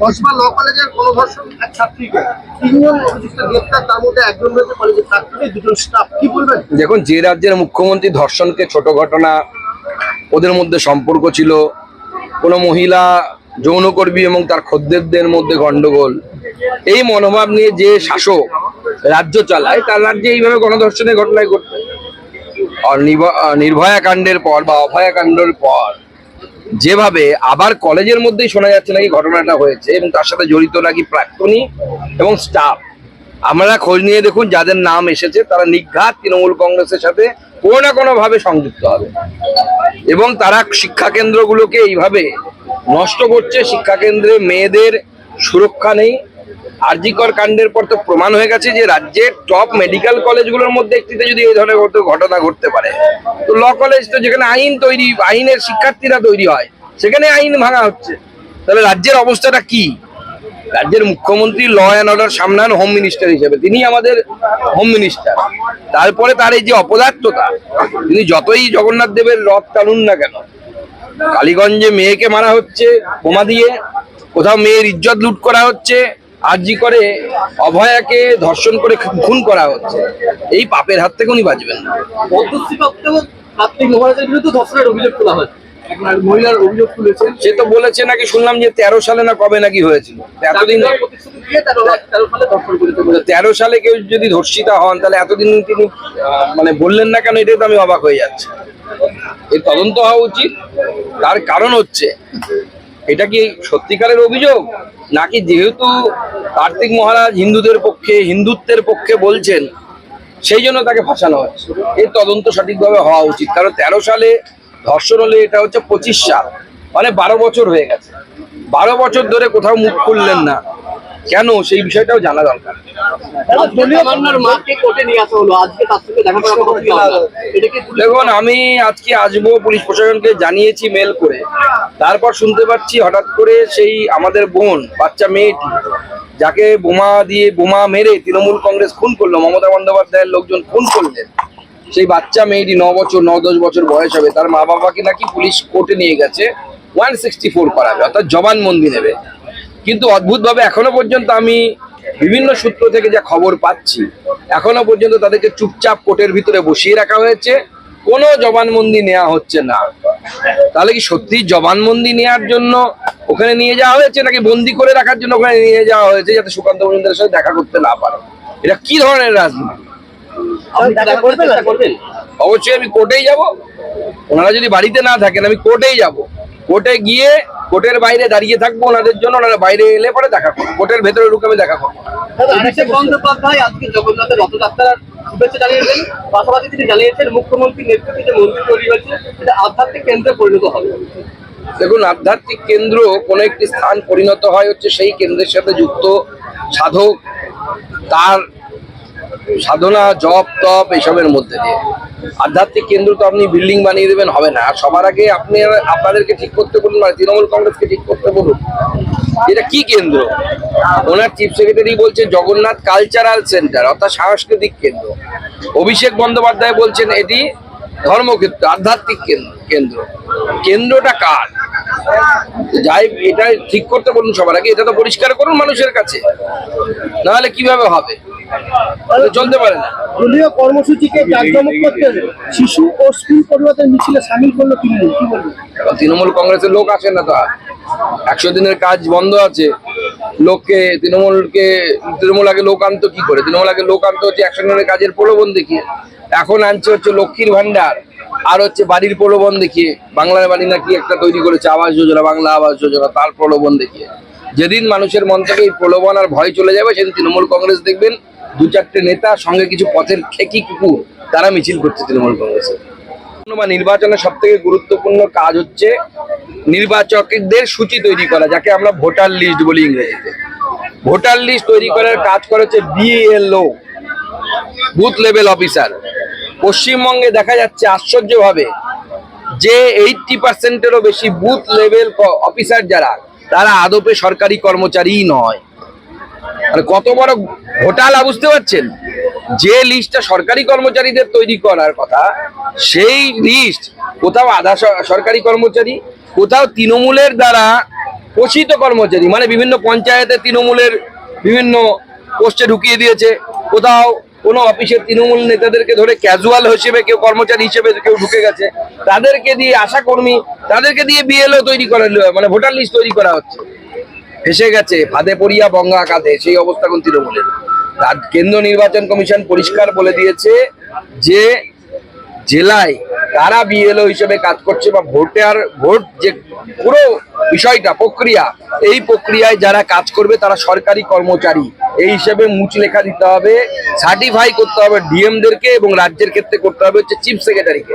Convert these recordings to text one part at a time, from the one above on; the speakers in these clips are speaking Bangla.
কসবা ল কলেজের গণধর্ষণ এক ছাত্রীকে তিনজন অভিযুক্ত গ্রেপ্তার, তার মধ্যে একজন রয়েছে কলেজের ছাত্রী দুজন স্টাফ কি বলবেন? দেখুন, যে রাজ্যের মুখ্যমন্ত্রী ধর্ষণকে ছোট ঘটনা, ওদের মধ্যে সম্পর্ক ছিল, কোনো মহিলা যৌনকর্মী এবং তার খদ্দেরদের মধ্যে গন্ডগোল এই মনোভাব নিয়ে যে শাসক রাজ্য চালায়, তার রাজ্যে এইভাবে গণধর্ষণের ঘটনায় ঘটবে। নির্ভয়া কাণ্ডের পর বা অভয়া কাণ্ডের পর যেভাবে আবার কলেজের মধ্যেই শোনা যাচ্ছে নাকি ঘটনাটা হয়েছে এবং তার সাথে জড়িত নাকি প্রাক্তনী এবং স্টাফ আমরা খোঁজ নিয়ে দেখুন যাদের নাম এসেছে, তারা নিঘাত তৃণমূল কংগ্রেসের সাথে কোনো না কোনোভাবে সংযুক্ত হবে। এবং তারা শিক্ষা কেন্দ্রগুলোকে এইভাবে নষ্ট করছে। শিক্ষা কেন্দ্রে মেয়েদের সুরক্ষা নেই আরজিকর কাণ্ডের পর তো প্রমাণ হয়ে গেছে যে রাজ্যের টপ মেডিকেল কলেজগুলোর মধ্যে একটিতে যদি এই ধরনের ঘটনা ঘটতে পারে, তো ল কলেজ তো যেখানে আইন তৈরি, আইনের শিক্ষার্থীরা তৈরি হয়, সেখানে আইন ভাঙা হচ্ছে। তাহলে রাজ্যের অবস্থাটা কি? রাজ্যের মুখ্যমন্ত্রী ল অ্যান্ড অর্ডার সামলান হোম মিনিস্টার হিসেবে, তিনি আমাদের হোম মিনিস্টার তারপরে তার এই যে অপদার্থতা, তিনি যতই জগন্নাথ দেবের রথ টানুন না কেন, কালীগঞ্জে মেয়েকে মারা হচ্ছে, বোমা দিয়ে, কোথাও মেয়ের ইজ্জত লুট করা হচ্ছে আরজি করে অভয়াকে ধর্ষণ করে খুন করা হচ্ছে। এই পাপের হাত থেকে উনি বাঁচবেন না। কার্তিক মহারাজের বিরুদ্ধে ধর্ষণের অভিযোগ তোলা হয়েছে মহিলার অভিযোগ তুলেছেন? সে তো বলেছে নাকি শুনলাম যে তেরো সালে না কবে নাকি হয়েছিল। এতদিন তেরো সালে কেউ যদি ধর্ষিতা হন তাহলে এতদিন তিনি মানে বললেন না কেন এটাই তো আমি অবাক হয়ে যাচ্ছি। এর তদন্ত হওয়া উচিত। তার কারণ হচ্ছে এটা কি সত্যিকারের অভিযোগ? নাকি যেহেতু কার্তিক মহারাজ হিন্দুদের পক্ষে, হিন্দুত্বের পক্ষে বলছেন, সেই জন্য তাকে ফাঁসানো হচ্ছে এর তদন্ত সঠিকভাবে হওয়া উচিত। কারণ তেরো সালে ধর্ষণ হলে এটা হচ্ছে পঁচিশ সাল মানে বারো বছর হয়ে গেছে। বারো বছর ধরে কোথাও মুখ খুললেন না। কেন? সেই বিষয়টাও জানা দরকার। পুলিশ দেখুন আমি আজকে আসব পুলিশ প্রশাসনকে জানিয়েছি মেল করে। তারপর শুনতে পাচ্ছি হঠাৎ করে সেই আমাদের বোন বাচ্চা মেয়েটি যাকে বোমা দিয়ে বোমা মেরে তৃণমূল কংগ্রেস খুন করল মমতা বন্দ্যোপাধ্যায়ের লোকজন খুন করলেন। সেই বাচ্চা মেয়েটি ন বছর ন দশ বছর বয়স হবে। তার মা বাবাকে নাকি পুলিশ কোর্টে নিয়ে গেছে। ওয়ান সিক্সটি ফোর করাবে অর্থাৎ জবানবন্দি নেবে। কিন্তু অদ্ভুতভাবে এখনও পর্যন্ত আমি বিভিন্ন সূত্র থেকে যা খবর পাচ্ছি এখনও পর্যন্ত তাদেরকে চুপচাপ কোর্টের ভিতরে বসিয়ে রাখা হয়েছে। কোনো জবানবন্দি নেওয়া হচ্ছে না। তাহলে কি সত্যি জবানবন্দি নেওয়ার জন্য ওখানে নিয়ে যাওয়া হয়েছে নাকি বন্দি করে রাখার জন্য ওখানে নিয়ে যাওয়া হয়েছে যাতে সুকান্ত মজুমদারের সাথে দেখা করতে না পারে? এটা কি ধরনের রাজনীতি? অবশ্যই আমি কোর্টেই যাব। ওনারা যদি বাড়িতে না থাকেন আমি কোর্টেই যাব। কোর্টে গিয়ে কোর্টের বাইরে দাঁড়িয়ে থাকব ওনাদের জন্য ওনারা বাইরে এলে পরে দেখা করব। কোর্টের ভেতরে ঢুকে আমি দেখা করব। বন্দ্যোপাধ্যায় আজকে জগন্নাথের রথযাত্রার শুভেচ্ছা জানিয়েছেন। পাশাপাশি তিনি জানিয়েছেন মুখ্যমন্ত্রীর নেতৃত্বে যে মন্দির তৈরি হয়েছে সেটা আধ্যাত্মিক কেন্দ্রে পরিণত হবে। দেখুন আধ্যাত্মিক কেন্দ্র কোনো একটি স্থান পরিণত হয় হচ্ছে সেই কেন্দ্রের সাথে যুক্ত সাধক তার সাধনা, জপ, তপ এসবের মধ্যে দিয়ে। আধ্যাত্মিক কেন্দ্র তো আপনি বিল্ডিং বানিয়ে দেবেন, হবে না। আর সবার আগে আপনি আপনাদেরকে ঠিক করতে বলুন মানে তৃণমূল কংগ্রেসকে ঠিক করতে বলুন। এটা কি কেন্দ্র? ওনার চিফ সেক্রেটারি বলছে জগন্নাথ কালচারাল সেন্টার, অর্থাৎ সাংস্কৃতিক কেন্দ্র। অভিষেক বন্দ্যোপাধ্যায় বলছেন এটি ধর্মক্ষেত্র, আধ্যাত্মিক কেন্দ্র কেন্দ্র। কেন্দ্রটা কার? যাই, এটা ঠিক করতে বলুন সবার আগে, এটা তো পরিষ্কার করুন মানুষের কাছে। নাহলে কীভাবে হবে? চলতে পারে না। দলীয় কর্মসূচিকে জাঁকজমক করতে শিশু ও স্কুল পড়ুয়াদের মিছিলে সামিল করল তৃণমূল। কি বলবেন তৃণমূল কংগ্রেসের লোক আসে না তো একশো দিনের কাজ বন্ধ আছে। লোককে তৃণমূলকে তৃণমূল আগে লোক আনতো কি করে? তৃণমূল আগে লোক আনতো হচ্ছে একশো দিনের কাজের প্রলোভন দেখিয়ে। এখন আনছে হচ্ছে লক্ষ্মীর ভান্ডার আর হচ্ছে বাড়ির প্রলোভন দেখিয়ে। বাংলার বাড়ি নাকি একটা তৈরি করেছে আবাস যোজনা বাংলা আবাস যোজনা তার প্রলোভন দেখিয়ে। যেদিন মানুষের মন থেকে এই প্রলোভন আর ভয় চলে যাবে, সেদিন তৃণমূল কংগ্রেস দেখবেন, দু চারটে নেতা সঙ্গে কিছু পথের খেকি কুকুর তারা মিছিল করছে তৃণমূল কংগ্রেসের বা নির্বাচনের সব থেকে গুরুত্বপূর্ণ কাজ হচ্ছে নির্বাচকদের সূচি তৈরি করা, যাকে আমরা ভোটার লিস্ট বলি ইংরেজিতে। ভোটার লিস্ট তৈরি করার কাজ করা হচ্ছে বিএলও বুথ লেভেল অফিসার। পশ্চিমবঙ্গে দেখা যাচ্ছে আশ্চর্যভাবে যে এইটটি পার্সেন্টেরও বেশি বুথ লেভেল অফিসার যারা তারা আদপে সরকারি কর্মচারীই নয়। মানে কত বড় ঘোটালা, বুঝতে পারছেন? যে লিস্টটা সরকারি কর্মচারীদের তৈরি করার কথা, সেই লিস্ট কোথাও আধা সরকারি কর্মচারী, কোথাও তৃণমূলের দ্বারা পোষিত কর্মচারী মানে বিভিন্ন পঞ্চায়েতে তৃণমূলের বিভিন্ন পোস্টে ঢুকিয়ে দিয়েছে, কোথাও কোনো অফিসের তৃণমূল নেতাদেরকে ধরে ক্যাজুয়াল হিসেবে কেউ কর্মচারী হিসেবে কেউ ঢুকে গেছে, তাদেরকে দিয়ে আশা কর্মী, তাদেরকে দিয়ে বিএলও তৈরি করা মানে ভোটার লিস্ট তৈরি করা হচ্ছে। ফেসে গেছে, ফাঁদে পড়িয়া বঙ্গা কাঁধে, সেই অবস্থা কোন তৃণমূলের। কেন্দ্র নির্বাচন কমিশন পরিষ্কার বলে দিয়েছে যে জেলায় কারা বিএলও হিসেবে কাজ করছে বা ভোটার ভোট যে পুরো বিষয়টা, প্রক্রিয়া, এই প্রক্রিয়ায় যারা কাজ করবে তারা সরকারি কর্মচারী। এই হিসেবে মুচ লেখা দিতে হবে সার্টিফাই করতে হবে ডিএমদেরকে এবং রাজ্যের ক্ষেত্রে করতে হবে হচ্ছে চিফ সেক্রেটারিকে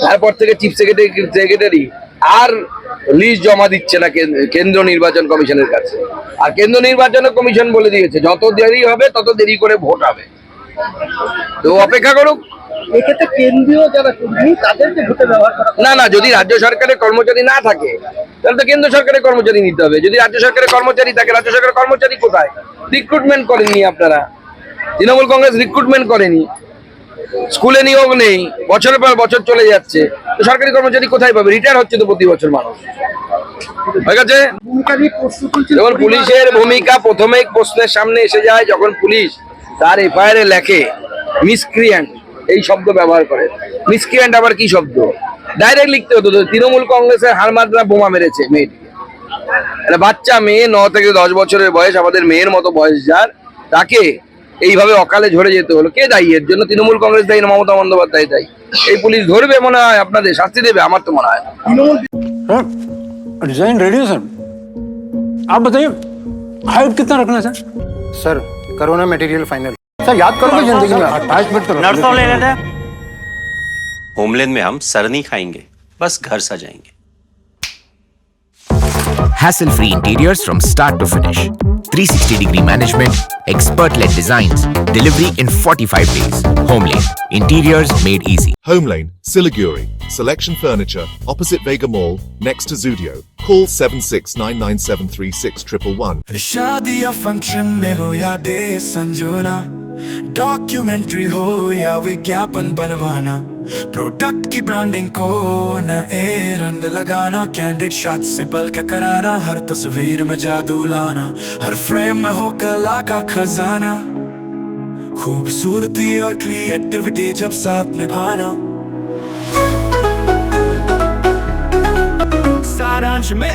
তারপর থেকে চিফ সেক্রেটারি সেক্রেটারি আর লিস্ট জমা দিচ্ছে না কেন্দ্র- নির্বাচন কমিশনের কাছে। আর কেন্দ্র নির্বাচন কমিশন বলে দিয়েছে, যত দেরি হবে তত দেরি করে ভোট হবে। তো অপেক্ষা করুক। এক্ষেত্রে কেন্দ্রীয় যারা কর্মী তাদেরকে ভোটে ব্যবহার করা না না যদি রাজ্য সরকারের কর্মচারী না থাকে তাহলে তো কেন্দ্র সরকারের কর্মচারী নিতে হবে। যদি রাজ্য সরকারের কর্মচারী থাকে রাজ্য সরকারের কর্মচারী কোথায়? রিক্রুটমেন্ট করেননি আপনারা। তৃণমূল কংগ্রেস রিক্রুটমেন্ট করেনি। স্কুলে নিয়োগ নেই বছরের পর বছর চলে যাচ্ছে। তো সরকারি কর্মচারী কোথায় পাবে? রিটায়ার হচ্ছে তো প্রতি বছর মানুষ। হয়ে গেছে? যেমন পুলিশের ভূমিকা প্রথমেই প্রশ্নের সামনে এসে যায় যখন পুলিশ তার এফআইআর এ লেখে মিসক্রিয়েন্ট এই শব্দ ব্যবহার করে মিসক্রিয়েন্ট আবার কি শব্দ ডাইরেক্ট লিখতে হতো তো তৃণমূল কংগ্রেসের হারমাদরা বোমা মেরেছে মেয়েটিকে একটা বাচ্চা মেয়ে ন থেকে দশ বছরের বয়স আমাদের মেয়ের মতো বয়স যার তাকে এইভাবে অকালে ঝরে যেতে হলো কে দায়ী এর জন্য তৃণমূল কংগ্রেস দায়ী না মমতা বন্দ্যোপাধ্যায় দায়ী এই পুলিশ ধরবে মনে হয় আপনাদের শাস্তি দেবে আমার তো মনে হয় না। তৃণমূল सर डिजाइन रेडी है सर आप बताइए हाइट कितना रखना है सर सर करो ना मटेरियल फाइनल सर याद करोगे ज़िंदगी में अटैचमेंट तो नर्सों ले लेते हैं होमलैंड में हम सर नहीं खाएँगे बस घर सजाएँगे Hassle free interiors from start to finish. 360 degree management, expert led designs, delivery in 45 days. Homelane, interiors made easy. Homelane, Siliguri. Selection Furniture, opposite Vega Mall, next to Zudio. Call 7699736111. Documentary हो या विज्ञापन बनवाना प्रोडक्ट की ब्रांडिंग को न ए रंग लगाना कैंडिड शॉट से पल के कराना हर तस्वीर में जादू लाना हर फ्रेम में हो कला का खजाना खूबसूरती और क्रिएटिविटी जब साथ निभाना सारांश में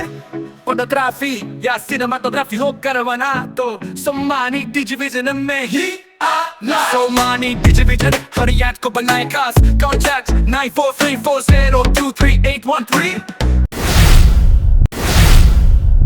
फोटोग्राफी या सिनेमाटोग्राफी हो करवाना तो सम्मानी डिजिविजन में ही So money, DJ Vision, hurry at Kobanai Cars Contact 9434023813